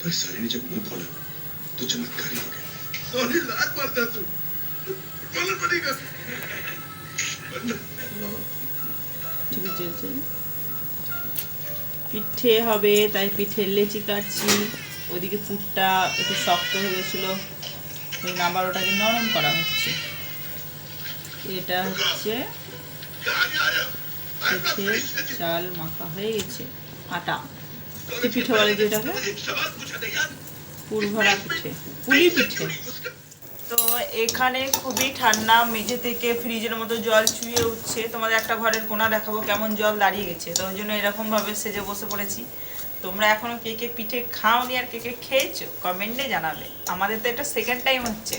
पर सारी ने जब मुंह खोला तो चमत्कार ही हो गया सोनी लात मारता तू बोलना पड़ेगा वरना ছবি চলছে পিঠে হবে তাই পিঠের লেচি কাটছি ওদিকে পুরটা একটু শক্ত হয়ে গেছিলো ওই আবার ওটাকে নরম করা হচ্ছে এটা হচ্ছে कहाँ जा रहे हो পিঠে চাল মাখা হয়ে গেছে আটা তো এখানে খুবই ঠান্ডা, মেঝে থেকে ফ্রিজের মতো জল চুইয়ে উঠছে। তোমাদের একটা ঘরের কোনা দেখাবো, কেমন জল দাঁড়িয়ে গেছে। তো ওই জন্য এরকমভাবে সেজে বসে পড়েছি। তোমরা এখনও কে কে পিঠে খাওনি আর কে কে খেয়েছো, কমেন্টে জানাবে। আমাদের তো এটা সেকেন্ড টাইম হচ্ছে।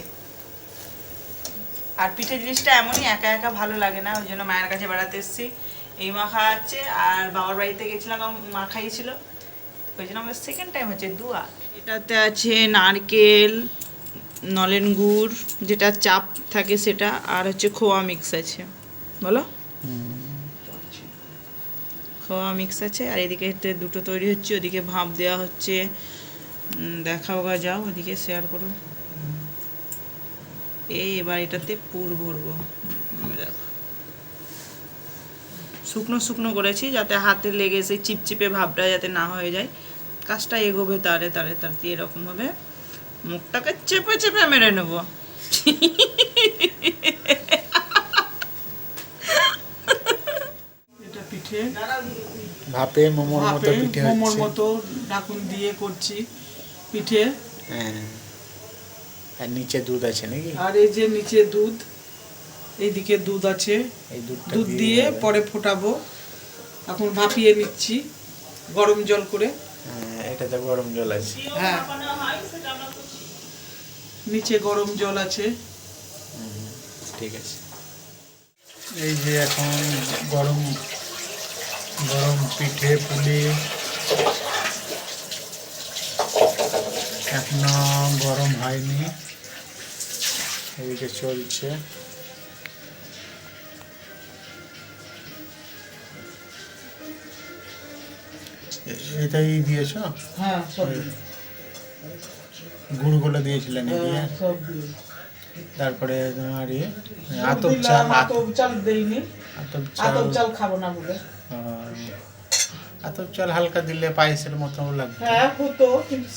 আর পিঠে জিনিসটা এমনই, একা একা ভালো লাগে না। ওই জন্য মায়ের কাছে বেড়াতে এসেছি। এই মা খাওয়াচ্ছে, আর বাবার বাড়িতে গেছিলাম, মা ছিল ওই সেকেন্ড টাইম হচ্ছে দুয়া এটাতে আছে নারকেল, নলেন গুড়, যেটা চাপ থাকে সেটা, আর হচ্ছে খোয়া মিক্স আছে। বলো? খোয়া মিক্স আছে, আর এদিকে দুটো তৈরি হচ্ছে, ওদিকে ভাপ দেওয়া হচ্ছে। দেখাও বা যাও, ওদিকে শেয়ার করো। এই এবার এটাতে পুর ভরবো। দেখো। শুকনো শুকনো করেছি যাতে হাতে লেগে সেই চিপচিপে ভাবটা যাতে না হয়ে যায়। কাজটা এগোবে তারে তারে তাড়াতাড়ি এরকমভাবে মুখটাকে চেপে চেপে মেরে নেব। এটা পিঠে। ভাপে মোমোর মতো ভাপে পিঠে মোমোর মতো ঢাকুন দিয়ে করছি পিঠে। হ্যাঁ। আর নিচে দুধ আছে নাকি? আর এই যে নিচে দুধ এইদিকে দুধ আছে। দুধ দিয়ে পরে ফোটাবো। এখন ভাপিয়ে নিচ্ছি গরম জল করে। হ্যাঁ, এটাতে গরম জল আছে। হ্যাঁ। নিচে গরম জল আছে। ঠিক আছে। এই যে এখন গরম গরম পিঠে পুলি। এখনও গরম হয়নি। এদিকে চলছে। এটাই দিয়েছ? হ্যাঁ গুড়গুলো দিয়েছিলেন দিয়ে হ্যাঁ, দিয়ে। তারপরে তোমার ইয়ে আতপ চাল আতপ চাল দেইনি। আতপ চাল আতপ চাল। খাব না বলে। আতপ চাল হালকা দিলে পায়েসের মতো লাগবে। হ্যাঁ হতো কিন্তু